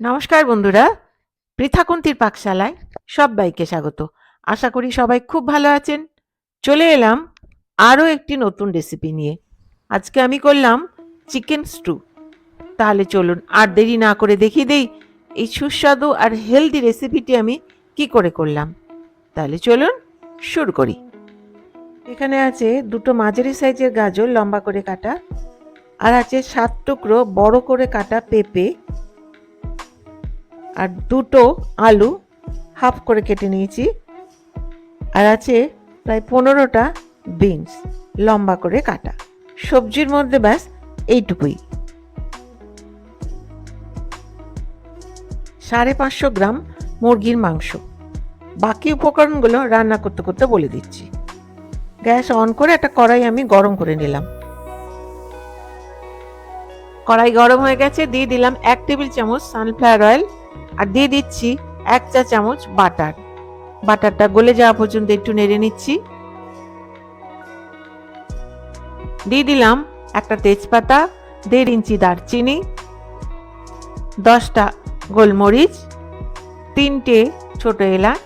নমস্কার বন্ধুরা পৃথাকুন্তির পাকশালায় সবাইকে স্বাগত। আশা করি সবাই খুব ভালো আছেন। চলে এলাম আরও একটি নতুন রেসিপি নিয়ে। আজকে আমি করলাম চিকেন স্টু তাহলে চলুন আর দেরি না করে দেখিয়ে দেই এই সুস্বাদু আর হেলদি রেসিপিটি আমি কি করে করলাম। তাহলে চলুন শুরু করি। এখানে আছে দুটো মাঝারি সাইজের গাজর লম্বা করে কাটা, আর আছে সাত টুকরো বড় করে কাটা পেঁপে আর দুটো আলু হাফ করে কেটে নিয়েছি। আর আছে প্রায় পনেরোটা বিনস, লম্বা করে কাটা। সবজির মধ্যে ব্যাস এইটুকুই। সাড়ে পাঁচশো গ্রাম মুরগির মাংস। বাকি উপকরণগুলো রান্না করতে করতে বলে দিচ্ছি। গ্যাস অন করে একটা কড়াই আমি গরম করে নিলাম। কড়াই গরম হয়ে গেছে, দিয়ে দিলাম এক টেবিল চামচ সানফ্লাওয়ার অয়েল আর দিয়ে দিচ্ছি এক চা চামচ বাটার। বাটারটা গলে যাওয়া পর্যন্ত একটু নেড়ে নিচ্ছি। দিয়ে দিলাম একটা তেজপাতা, দেড় ইঞ্চি দারচিনি, দশটা গোলমরিচ, তিনটে ছোট এলাচ,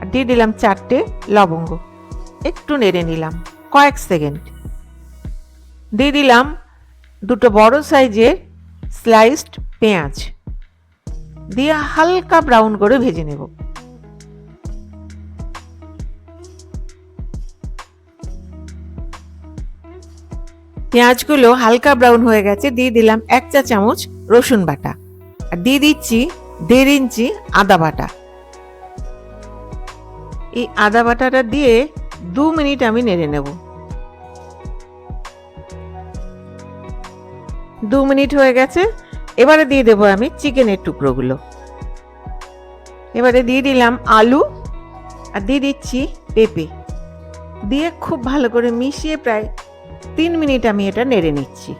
আর দিয়ে দিলাম চারটে লবঙ্গ। একটু নেড়ে নিলাম, কয়েক সেকেন্ড। দিয়ে দিলাম দুটো বড় সাইজের স্লাইসড পেঁয়াজ। দিয়ে হালকা ব্রাউন করে ভেজে নেব। পেঁয়াজগুলো হালকা ব্রাউন হয়ে গেছে, দিয়ে দিলাম এক চা চামচ রসুন বাটা। আর দিয়ে দিচ্ছি দেড় ইঞ্চি আদা বাটা। এই আদা বাটাটা দিয়ে দু মিনিট আমি নেড়ে নেব। দু মিনিট হয়ে গেছে এবারে দিয়ে দেবো আমি চিকেনের টুকরোগুলো। এবারে দিয়ে দিলাম আলু আর দিয়ে দিচ্ছি পেঁপে। দিয়ে খুব ভালো করে মিশিয়ে প্রায় তিন মিনিট আমি এটা নেড়ে নিচ্ছি।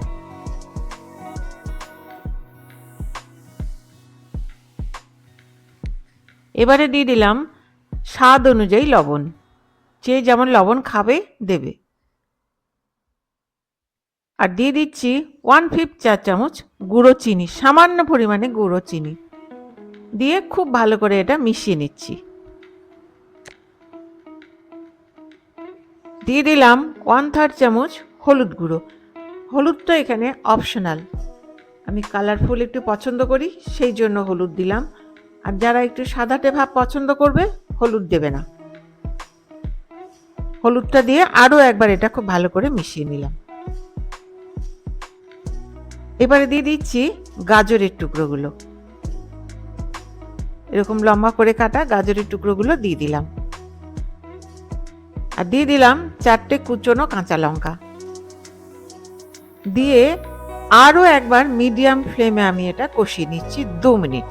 এবারে দিয়ে দিলাম স্বাদ অনুযায়ী লবণ। যে যেমন লবণ খাবে, দেবে। আর দিয়ে দিচ্ছি ওয়ান ফিফথ চা চামচ গুঁড়ো চিনি, সামান্য পরিমাণে গুঁড়ো চিনি। দিয়ে খুব ভালো করে এটা মিশিয়ে নিচ্ছি। দিয়ে দিলাম ওয়ান থার্ড চামচ হলুদ গুঁড়ো। হলুদটা এখানে অপশনাল আমি কালারফুল একটু পছন্দ করি, সেই জন্য হলুদ দিলাম। আর যারা একটু সাদাটে ভাব পছন্দ করবে, হলুদ দেবে না। হলুদটা দিয়ে আরও একবার এটা খুব ভালো করে মিশিয়ে নিলাম। এবারে দিয়ে দিচ্ছি গাজরের টুকরোগুলো। এরকম লম্বা করে কাটা গাজরের টুকরোগুলো দিয়ে দিলাম। আর দিয়ে দিলাম চারটে কুচনো কাঁচা লঙ্কা। দিয়ে আরও একবার মিডিয়াম ফ্লেমে আমি এটা কষিয়ে নিচ্ছি দু মিনিট।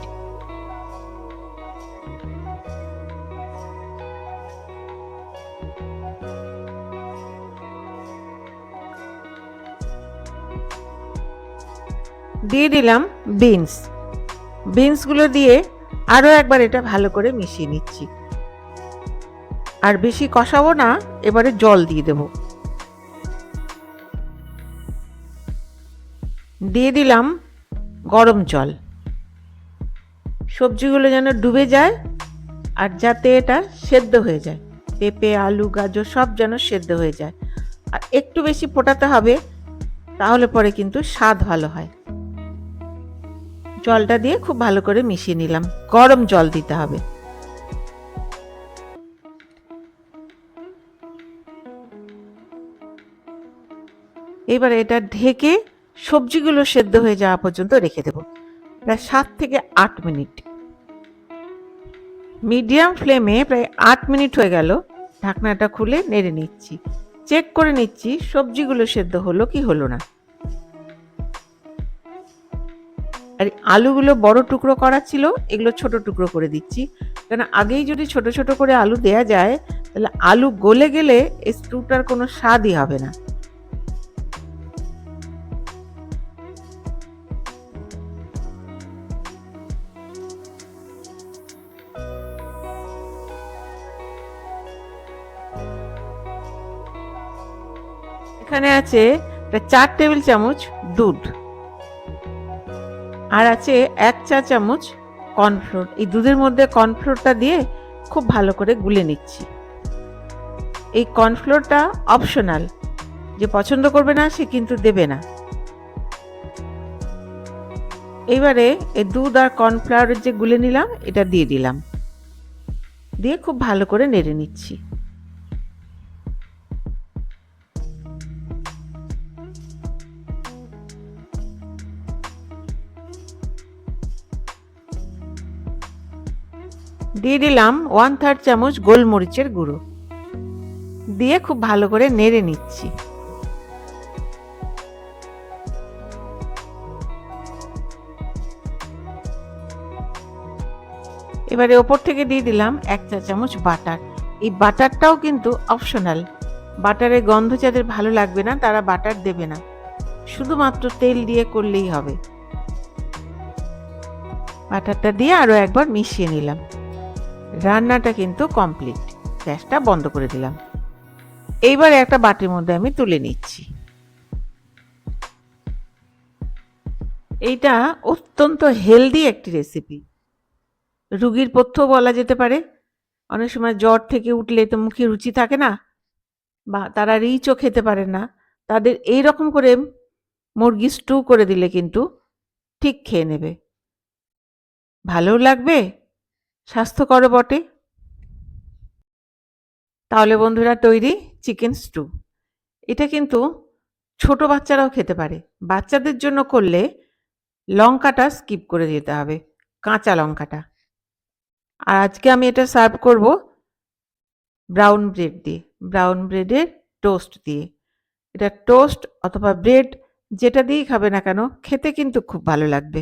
দিয়ে দিলাম বিনস বিনসগুলো দিয়ে আরও একবার এটা ভালো করে মিশিয়ে নিচ্ছি। আর বেশি কষাবো না, এবারে জল দিয়ে দেব। দিয়ে দিলাম গরম জল। সবজিগুলো যেন ডুবে যায় আর যাতে এটা সেদ্ধ হয়ে যায়। পেঁপে, আলু, গাজর সব যেন সেদ্ধ হয়ে যায়। আর একটু বেশি ফোটাতে হবে, তাহলে পরে কিন্তু স্বাদ ভালো হয়। জলটা দিয়ে খুব ভালো করে মিশিয়ে নিলাম। গরম জল দিতে হবে। এবার এটা ঢেকে সবজিগুলো সেদ্ধ হয়ে যাওয়া পর্যন্ত রেখে দেব। প্রায় সাত থেকে আট মিনিট। মিডিয়াম ফ্লেমে প্রায় আট মিনিট হয়ে গেল। ঢাকনাটা খুলে নেড়ে নিচ্ছি। চেক করে নিচ্ছি সবজিগুলো সেদ্ধ হলো কি হলো না। আর আলুগুলো বড় টুকরো করা ছিল, এগুলো ছোট টুকরো করে দিচ্ছি। কেন আগেই যদি ছোট ছোট করে আলু দেয়া যায়, তাহলে আলু গলে গেলে এই স্টুটার কোনো স্বাদই হবে না। এখানে আছে চার টেবিল চামচ দুধ। আর আছে এক চা চামচ কর্নফ্লোর। এই দুধের মধ্যে কর্নফ্লোরটা দিয়ে খুব ভালো করে গুলে নিচ্ছি। এই কর্নফ্লোরটা অপশনাল। যে পছন্দ করবে না, সে কিন্তু দেবে না। এবারে এই দুধ আর কর্নফ্লাওয়ারের যে গুলে নিলাম, এটা দিয়ে দিলাম। দিয়ে খুব ভালো করে নেড়ে নিচ্ছি। দিয়ে দিলাম ওয়ান থার্ড চামচ গোলমরিচের গুঁড়ো। দিয়ে খুব ভালো করে নেড়ে নিচ্ছি। এবারে ওপর থেকে দিয়ে দিলাম এক চা চামচ বাটার। এই বাটারটাও কিন্তু অপশনাল বাটারের গন্ধ যাদের ভালো লাগবে না, তারা বাটার দেবে না। শুধুমাত্র তেল দিয়ে করলেই হবে। বাটারটা দিয়ে আরও একবার মিশিয়ে নিলাম। রান্নাটা কিন্তু কমপ্লিট। গ্যাসটা বন্ধ করে দিলাম। এইবার একটা বাটির মধ্যে আমি তুলে নিচ্ছি। এইটা অত্যন্ত হেলদি একটি রেসিপি রুগীর পথ্য বলা যেতে পারে। অনেক সময় জ্বর থেকে উঠলে তো মুখে রুচি থাকে না বা তারা রিচও খেতে পারে না। তাদের এই রকম করে মুরগি স্টু করে দিলে কিন্তু ঠিক খেয়ে নেবে। ভালোও লাগবে? স্বাস্থ্যকর বটে। তাহলে বন্ধুরা তৈরি চিকেন স্টু। এটা কিন্তু ছোট বাচ্চারাও খেতে পারে। বাচ্চাদের জন্য করলে লঙ্কাটা স্কিপ করে দিতে হবে, কাঁচা লঙ্কাটা। আর আজকে আমি এটা সার্ভ করব ব্রাউন ব্রেড দিয়ে, ব্রাউন ব্রেডের টোস্ট দিয়ে। এটা টোস্ট অথবা ব্রেড যেটা দিয়েই খাবে না কেন, খেতে কিন্তু খুব ভালো লাগবে।